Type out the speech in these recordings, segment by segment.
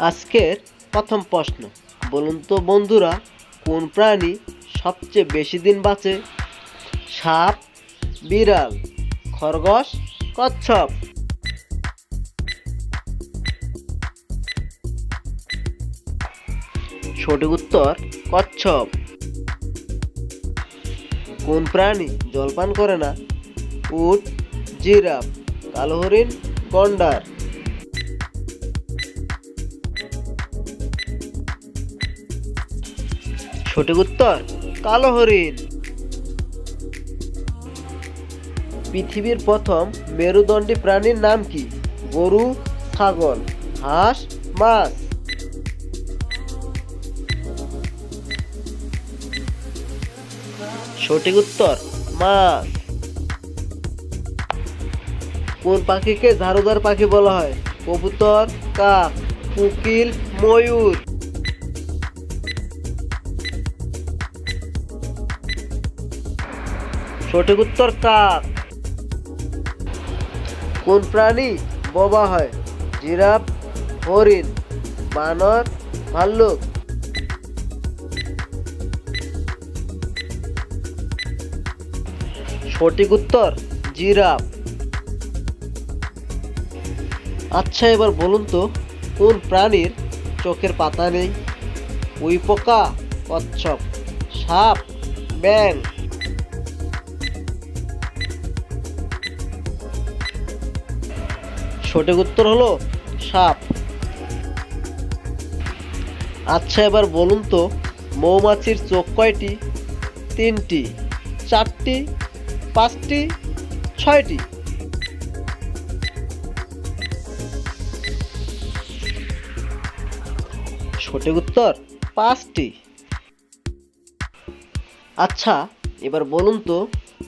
আজকের প্রথম প্রশ্ন। বলুন তো বন্ধুরা, কোন প্রাণী সবচেয়ে বেশি দিন বাঁচে? সাপ, বিড়াল, খরগোশ, কচ্ছপ। সঠিক উত্তর, কচ্ছপ। কোন প্রাণী জলপান করে না? উট, জিরাফ, কালো হরিণ, গন্ডার। সঠিক উত্তর কালো হরিণ। পৃথিবীর প্রথম মেরুদণ্ডী প্রাণীর নাম কি? গরু, ছাগল, হাঁস, মাছ। সঠিক উত্তর মাছ। কোন পাখিকে ঝাড়ুদার পাখি বলা হয়? কবুতর, কাক কোকিল ময়ূর। সঠিক উত্তর কাক কোন প্রাণী বোবা হয়? জিরাফ হরিণ বানর ভাল্লুক। সঠিক উত্তর জিরাফ। আচ্ছা এবার বলুন তো কোন প্রাণীর চোখের পাতা নেই? উই পোকা কচ্ছপ সাপ ব্যাং সঠিক উত্তর হলো সাপ। আচ্ছা এবার বলুন তো, মৌমাছির চোখ কয়টি? তিনটি, চারটি, পাঁচটি, ছয়টি? সঠিক উত্তর পাঁচটি। আচ্ছা এবার বলুন তো,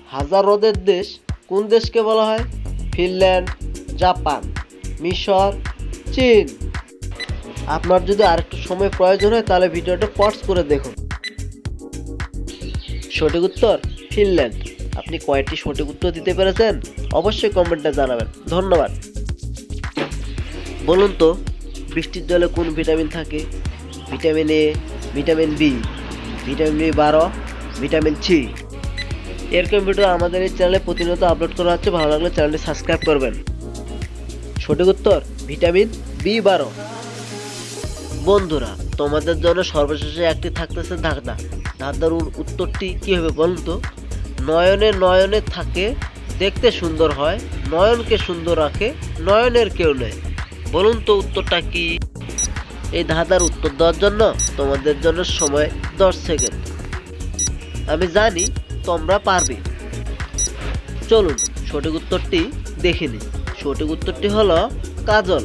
হাজার হ্রদের দেশ কোন দেশকে বলা হয়? Finland, Japan. মিশর, চীন। আপনার যদি আরেকটু সময় প্রয়োজন হয়, তাহলে ভিডিওটা পজ করে দেখুন। সঠিক উত্তর, ফিনল্যান্ড। আপনি কয়েকটি সঠিক উত্তর দিতে পেরেছেন? অবশ্যই কমেন্টে জানাবেন। ধন্যবাদ। বলুন তো, বৃষ্টির জলে কোন ভিটামিন থাকে? Vitamin A vitamin B vitamin B বারো, ভিটামিন সি এরকম ভিডিও আমাদের এই চ্যানেলে প্রতিনিয়ত আপলোড করা হচ্ছে। ভালো লাগলে চ্যানেলটি সাবস্ক্রাইব করবেন। সঠিক উত্তর ভিটামিন বি বারো। বন্ধুরা, তোমাদের জন্য সর্বশেষে একটি থাকতেছে ধাঁধা ধাঁধার উত্তরটি কি হবে বলুন তো? নয়নে নয়নে থাকে, দেখতে সুন্দর হয়, নয়নকে সুন্দর রাখে, নয়নের কেউ নেই। বলুন তো উত্তরটা কি? এই ধাঁধার উত্তর দেওয়ার জন্য তোমাদের জন্য সময় দশ সেকেন্ড। আমি জানি তোমরা পারবে। চলুন, সঠিক উত্তরটি দেখে নিই। সঠিক উত্তরটি হলো কাজল।